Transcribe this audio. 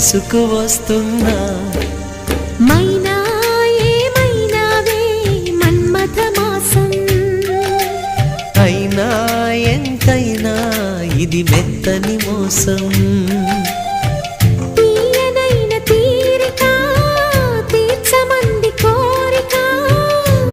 తీసుకువస్తున్నా. మైనా ఏమైనావే మన్మథమాసం? అయినా ఎంతైనా ఇది మెత్తని మోసం.